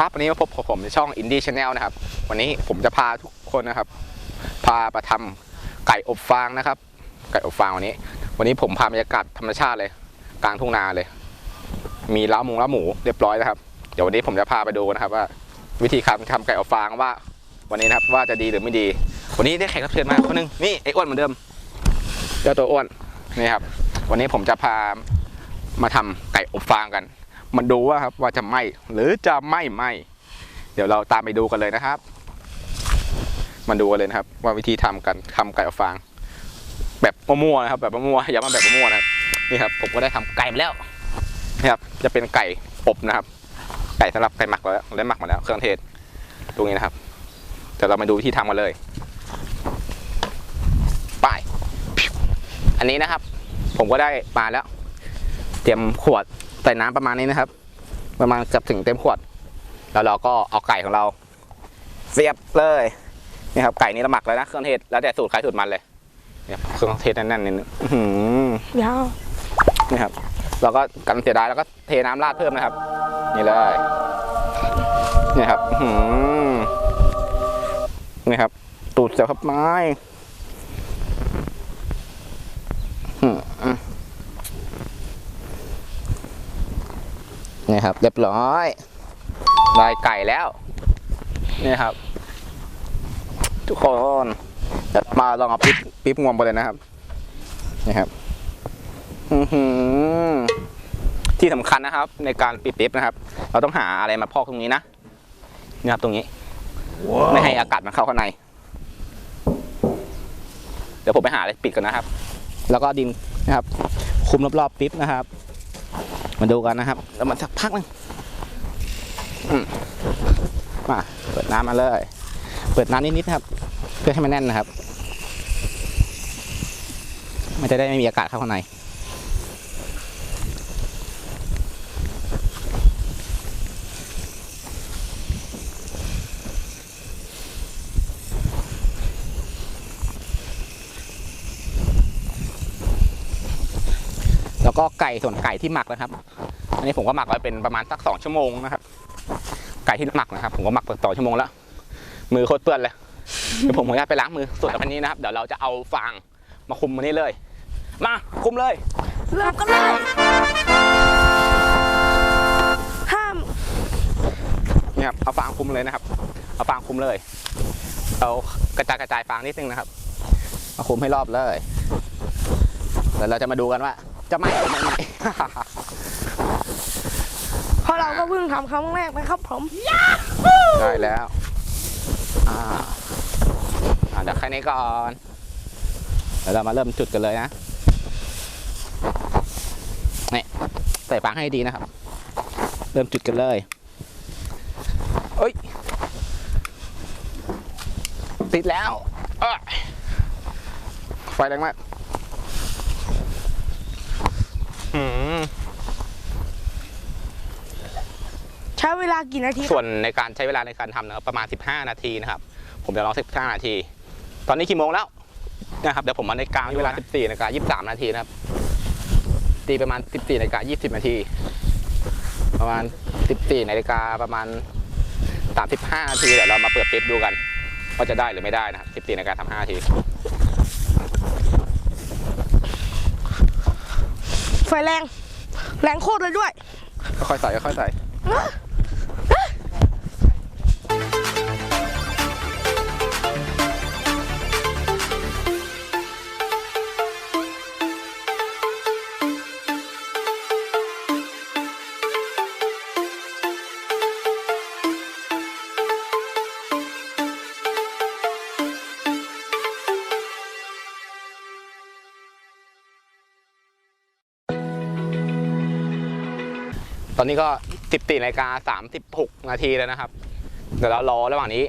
ครับ วันนี้มาพบกับผมในช่อง Indie Channel นะครับ วันนี้ผมจะพาทุกคนนะครับ พาไปทำไก่อบฟางนะครับ ไก่อบฟางวันนี้ วันนี้ผมพาบรรยากาศธรรมชาติเลย กลางทุ่งนาเลย มีล้าหมูเล้าหมูเรียบร้อยนะครับ เดี๋ยววันนี้ผมจะพาไปดูนะครับ ว่าวิธีการทำไก่อบฟางว่า วันนี้นะครับว่าจะดีหรือไม่ดี วันนี้ได้แขกรับเชิญมาคนหนึงนี่ไอ้อ้วนเหมือนเดิมเจ้าตัวอ้วนนี่ครับ วันนี้ผมจะพามาทำไก่อบฟางกัน มันดูว่าครับว่าจะไหมหรือจะไม่ไหมเดี๋ยวเราตามไปดูกันเลยนะครับ มันดูกันเลยนะครับ ว่าวิธีทำกันทำไก่อบฟาง แบบมั่วๆนะครับ แบบมั่วๆอย่ามาแบบมั่วๆนะครับนี่ครับ ผมก็ได้ทำไก่มาแล้วนี่ครับจะเป็นไก่อบนะครับ ไก่สำหรับไก่หมักแล้วได้หมักมาแล้วเครื่องเทศตรงนี้นะครับเดี๋ยวเรามาดูวิธีทำกันเลยไปอันนี้นะครับ ผมก็ได้มาแล้ว เตรียมขวด ใส่น้ำประมาณนี้นะครับ ประมาณเกือบถึงเต็มขวด แล้วเราก็เอาไก่ของเราเสียบเลยนี่ครับไก่นี้เราหมักแล้วนะเครื่องเทศแล้วแต่สูตรใครสูตรมันเลยเนี่ยครับเครื่องเทศแน่นๆนี่อื้อหือยาวนี่ครับเราก็กันเสียดายแล้วก็เทน้ำราดเพิ่มนะครับ นี่เลยนี่ครับอื้อหือนี่ครับ ตูดเสียบครับไม้อื้อหือ นี่ครับ เรียบร้อยได้ไก่แล้ว นี่ครับ ทุกคนเดี๋ยวมาลองเอาปิ๊บปิ๊บงวงไปเลยนะครับ นี่ครับอื้อหือที่สำคัญนะครับ ในการปิ๊บปิ๊บนะครับ เราต้องหาอะไรมาพอกตรงนี้นะนี่ครับตรงนี้ไม่ให้อากาศมันเข้าข้างใน เดี๋ยวผมไปหาอะไรปิดกันนะครับ แล้วก็ดินนะครับ คุมรอบๆปิ๊บนะครับ มาดูกันนะครับ แล้วมันสักพักหนึงมาเปิดน้ำมาเลย เปิดน้ำนิดๆครับ เพื่อให้มันแน่นนะครับ มันจะได้ไม่มีอากาศเข้าข้างใน แล้วก็ไก่ ส่วนไก่ที่หมักนะครับ อันนี้ผมก็หมักไว้เป็นประมาณสักสองชั่วโมงนะครับ ไก่ที่หมักนะครับ ผมก็หมักไปสองชั่วโมงแล้ว มือโคตรเปื้อนเลยเดี๋ยวผมขออนุญาตไปล้างมือส่วนอันนี้นะครับ เดี๋ยวเราจะเอาฟางมาคุมมันนี่เลย มาคุมเลยเริ่มกันเลยห้ามนี่ครับเอาฟางคุมเลยนะครับ เอาฟางคุมเลยเอากระจายกระจายฟางนิดนึงนะครับมาคุมให้รอบเลยเดี๋ยวเราจะมาดูกันว่า จะไหมหรือไม่ไหม เพราะเราก็เพิ่งทำครั้งแรกนะครับผม ได้แล้ว อ่าอ่าเดี๋ยวแค่นี้ก่อน เดี๋ยวเรามาเริ่มจุดกันเลยนะ นี่ใส่ฟางให้ดีนะครับ เริ่มจุดกันเลยเอ้ย ติดแล้วเอ้ยไฟแรงมากหืม ใช้ เวลากี่นาทีส่วนในการใช้เวลาในการทำนะครับประมาณ 15 นาทีนะครับผมจะลอง15 นาที ตอนนี้กี่โมงแล้วนะครับเดี๋ยวผมมาในกลางเวลา 14นาฬิกา23 นาทีนะครับตีประมาณ 14นาฬิกา20 นาที ประมาณ 14นาฬิกาประมาณ 35 นาทีเดี๋ยวเรามาเปิดปิ๊บดูกันว่าจะได้หรือไม่ได้นะครับ14นาฬิกา35นาทีไฟแรง แรงโคตรเลยด้วยค่อยๆใส่ค่อยๆใส่ อนนี้ก็ 14นาฬิกา36 นาทีแล้วนะครับ เดี๋ยวเรารอระหว่างนี้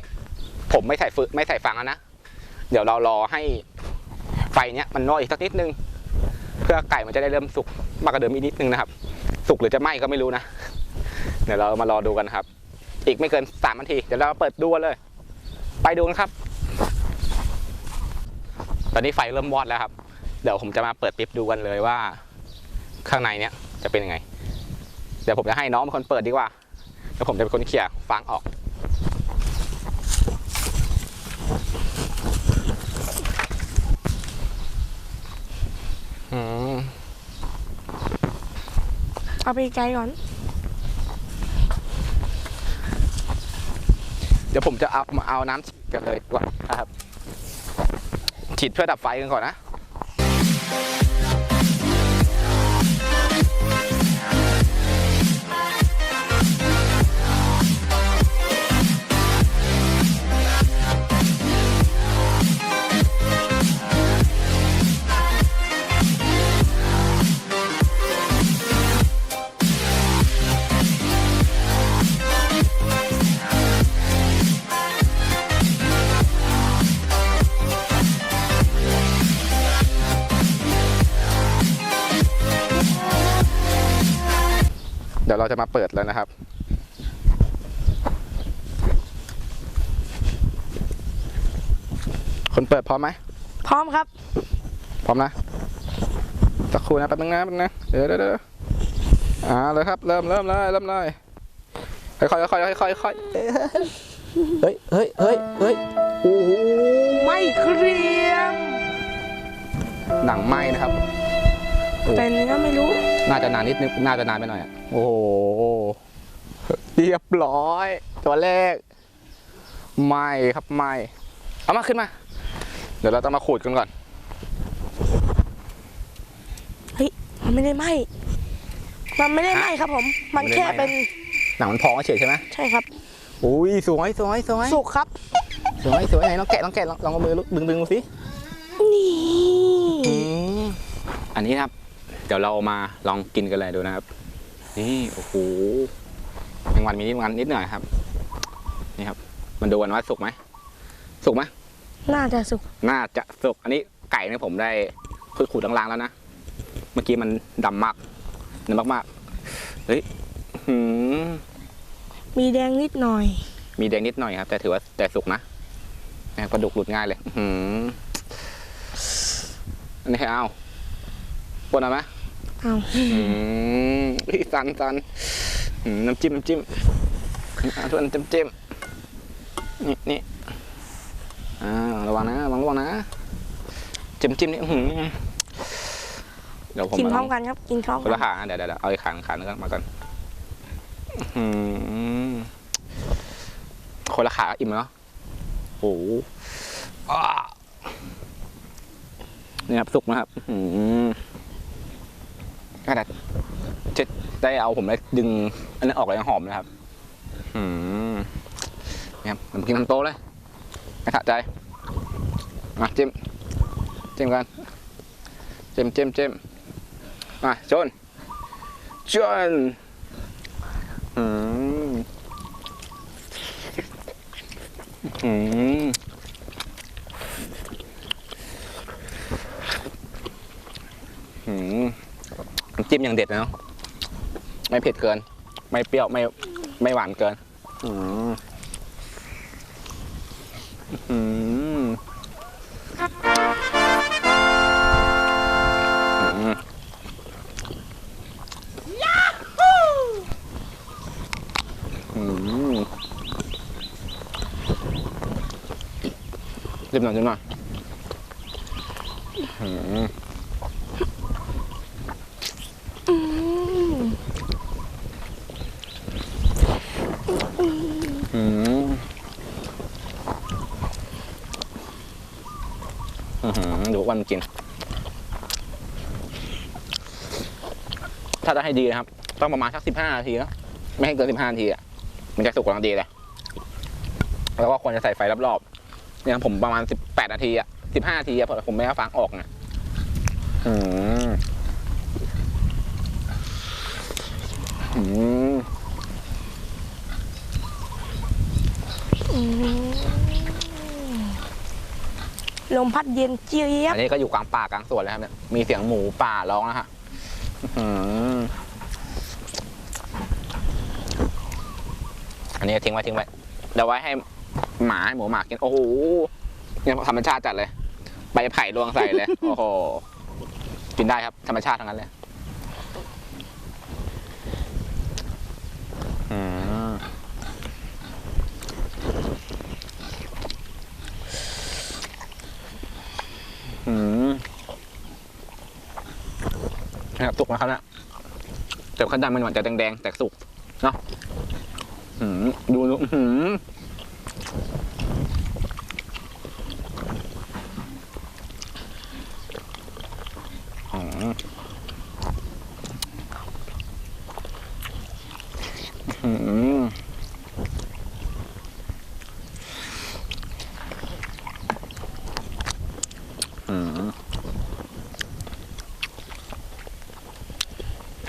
ผมไม่ใส่ฟึไม่ใส่ฟังนะ เดี๋ยวเรารอให้ไฟเนี้ยมันน้อยอีกสักนิดนึง เพื่อไก่มันจะได้เริ่มสุกมากกว่าเดิมอีกนิดนึงนะครับ สุกหรือจะไหม้ก็ไม่รู้นะ เดี๋ยวเรามารอดูกันครับ อีกไม่เกิน3นาที เดี๋ยวเราเปิดดูเลย ไปดูกันครับ ตอนนี้ไฟเริ่มวอดแล้วครับ เดี๋ยวผมจะมาเปิดปิ๊บดูกันเลยว่า ข้างในเนี้ยจะเป็นยังไง เดี๋ยวผมจะให้น้องเป็นคนเปิดดีกว่าแล้วผมจะเป็นคนเขี่ยฟางออกอืมเอาไปไกลก่อน เดี๋ยวผมจะเอามาเอาน้ำฉีดกันเลยดีกว่านะครับ ฉีดเพื่อดับไฟกันก่อนนะ ดี๋ยวเราจะมาเปิดแล้วนะครับ คนเปิดพร้อมไหม พร้อมครับ พร้อมนะสักครู่นะแป๊บนึงนะแป๊บนึงนะเดี๋ยวเดี๋ยวเดี๋ยวอ่าเลยครับ เริ่มเริ่มเลยเริ่มเลยค่อยค่อยค่อยค่อยค่อยเฮ้ยเฮ้ยเฮ้ยเฮ้ยโอ้โหไม่เครียมหนังไหม้นะครับ แต่เนื้อไม่รู้ น่าจะนานนิดนึงน่าจะนานไปหน่อยอะโอ้โหเรียบร้อย ตัวแรกไหม่ครับไหม่ เอามาขึ้นมา เดี๋ยวเราต้องมาขูดกันก่อนมันไม่ได้ไหมมันไม่ได้ไหมครับผม มันแค่เป็น หนังมันพองเฉยใช่ไหมใช่ครับอุ้ยสวยสวยสวยสุกครับ สวยสวยไหนลองแกะลองแกะลองลองเอามือดึงดึงดูสินี่อันนี้นะครับเดี๋ยวเรามาลองกินกันเลยดูนะครับ นี่โอ้โหแมงวันมีนิดมันนิดหน่อยครับ นี่ครับ มันดูกันว่าสุกไหมสุกไหมน่าจะสุกน่าจะสุกอันนี้ไก่เนี่ยผมได้คือขูดล้างๆแล้วนะเมื่อกี้มันดำมากดำมากๆเฮ้ยหืมมีแดงนิดหน่อย มีแดงนิดหน่อยครับ แต่ถือว่าแต่สุกนะเนี่ยปลาดุกหลุดง่ายเลยหืมอันนี้ให้เอาปนเอาไหม เอาอืมอุ๊ยสันสันอืมน้ำจิ้มน้ำจิ้มอ่าทุกคนน้ำจิ้มนี่นี่อ่าระวังนะระวังระวังนะจิ้มจิ้มนี่อื้อหือเดี๋ยวผมกินมาพลร้อองมกันครับกินพร้อมคนกันละขานะเดี๋ยวเดี๋ยวเดี๋ยวเอาไอ้ขาขาหนึงก่อนมาก่อนอื้อหือคนละขาอิ่มแล้วเนาะโอ้โหอ่านี่ครับสุกนะครับ อื้อหือ ขนาดจะได้เอาผมได้ดึงอันนั้นออกเลยยังหอมนะครับ อืมนี่ครับผมกินมันโตเลยไม่ขาดใจมาจิ้มจิ้มกันจิ้มจิ้มจิ้มมาชนชนอืมอืมอืมน้ำ จิ้มอยังเด็ดเลยเนาะไม่เผ็ดเกิน ไม่เปรี้ยวไม่ไม่หวานเกิน อืมอืมอืมอืมจิ้มหน่อยจิ้มหน่อยอืม อืม อืม ดูวันมันกิน ถ้าจะให้ดีนะครับ ต้องประมาณสักสิบห้านาทีนะไม่ให้เกินสิบห้านาทีอะมันจะสุกกำลังดีเลยแล้วก็ควรจะใส่ไฟรอบๆเนี่ยผมประมาณสิบแปดนาทีอะสิบห้านาทีอะเพราะผมไม่ให้ฟางออกไงอืมอืมอืม ลมพัดเย็นเจี๊ยบอันนี้ก็อยู่กลางป่ากลางสวนเลยครับเนี่ยมีเสียงหมูป่าร้องนะฮะอันนี้ทิ้งไว้ทิ้งไว้เดี๋ยวไว้ให้หมาให้หมูหมากินโอ้โหเนี่ยธรรมชาติจัดเลยใบไผ่รวงใส่เลย โอ้โหกินได้ครับ ธรรมชาติทั้งนั้นเลย อืม สุกนะครับเนี่ยแต่ข้นดันมันหวานแต่แดงๆแต่สุกเนาะดูดูอื้อหืมอืมหืมหืม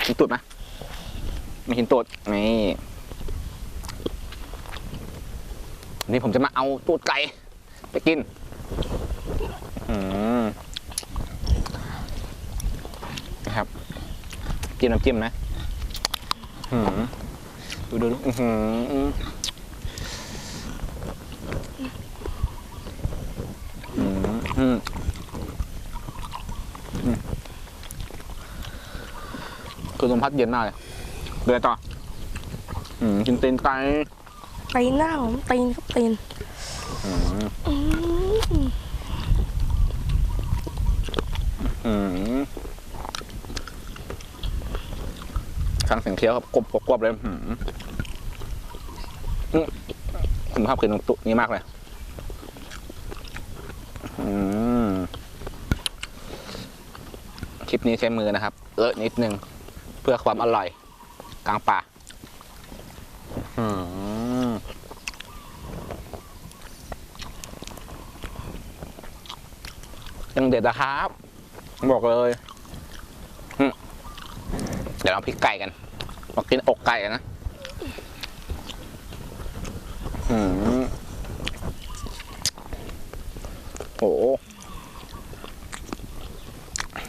กิน ตูดไมไม่กินตูดนี่นี่ผมจะมาเอาตูดไก่ไปกินอืมนะครับจิ้มน้ำจิ้มนะอืมดูดูดูอื้อหืออืมอืม คือ ลมพัดเย็นมากเลยเดินต่ออืมกินตีนไก่ตีนหน้าผมตีนครับตีนอืมอืมอืมฟังเสียงเคี้ยวครับกรบกรบกรบเลยอืมอืมผมชอบกินตรงตุนี้มากเลยอืมคลิปนี้ใช้มือนะครับเออนิดนึง เพื่อความอร่อยกลางป่าอืมยังเด็ดนะครับ บอกเลยอืมเดี๋ยวเราพริกไก่กัน มากินอกไก่กันนะอืมโอ้โห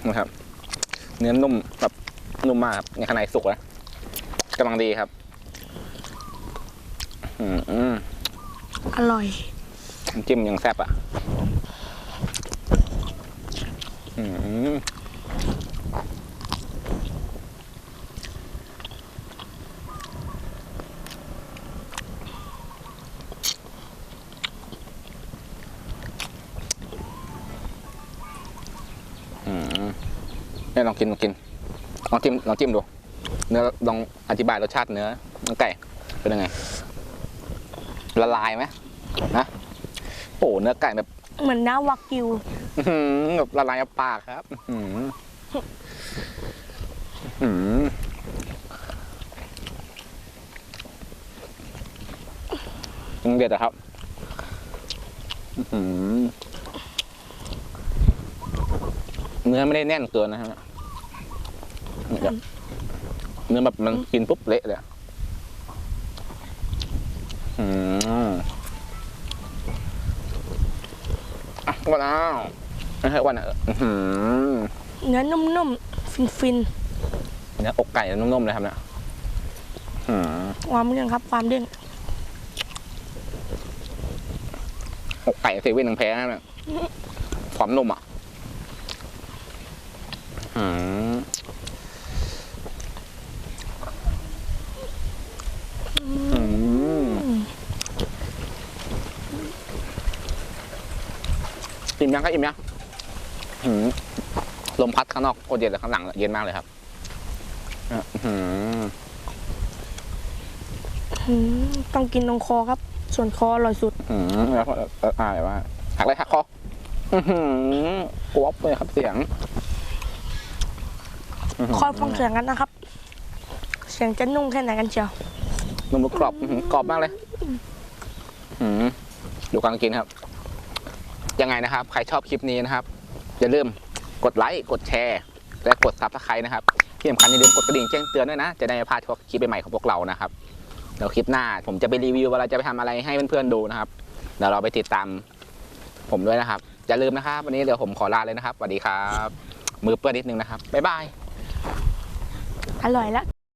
นะครับ เนื้อนุ่มแบบ นุ่มมากครับในข้างในสุกแล้วกำลังดีครับอืมอืมอร่อยน้ำจิ้มยังแซ่บอะอืมอืมเนี่ยลองกินลองกิน ลองจิ้มลองจิ้มดู เนื้อลองอธิบายรสชาติเนื้อเนื้อไก่เป็นยังไง ละลายไหมนะโอ้โหเนื้อไก่แบบเหมือนน้าวากิวอื้อหือแบบละลายในปากครับอื้อหืออื้อหือยังเด็ดอะครับอื้อหือเนื้อไม่ได้แน่นเกินนะฮะเนี่ยแบบเนื้อแบบมันกินปุ๊บเละเลยอะอืมอะวันอ้าวไม่ใช่วันอะอื้อหือเนื้อนุ่มๆ ฟินเนื้ออกไก่นุ่มๆเลยครับเนี่ยอื้อหือๆความเด้งครับ ความเด้งอกไก่เซเว่นยังแพ้นะเนี่ยความนุ่มอะอื้อหืออื้อหือ อิ่มยังก็อิ่มยังอื้อหือลมพัดข้างนอกโคตรเย็นเลยข้างหลังเย็นมากเลยครับอื้อหืออืมต้องกินตรงคอครับ ส่วนคออร่อยสุดอืมแล้วก็เอออ่าว่าหักเลยหักคออือหือกวบเลยครับเสียงหืคอยฟังเสียงกันนะครับ เสียงจะนุ่งแค่ไหนกันเชียวนุ่มกรอบอื้อหือกรอบมากเลยอืมดูการกินครับ ยังไงนะครับ ใครชอบคลิปนี้นะครับ อย่าลืมกดไลค์ กดแชร์ และกดซับสไครต์นะครับ ที่สำคัญอย่าลืมกดกระดิ่งแจ้งเตือนด้วยนะ จะได้ไม่พลาดคลิปใหม่ของพวกเรานะครับ เดี๋ยวคลิปหน้าผมจะไปรีวิวอะไรจะไปทำอะไรให้เพื่อนๆดูนะครับ เดี๋ยวเราไปติดตามผมด้วยนะครับ อย่าลืมนะครับ วันนี้เดี๋ยวผมขอลาเลยนะครับ สวัสดีครับ มือเปื้อนนิดนึงนะครับ บ๊ายบาย อร่อยแล้ว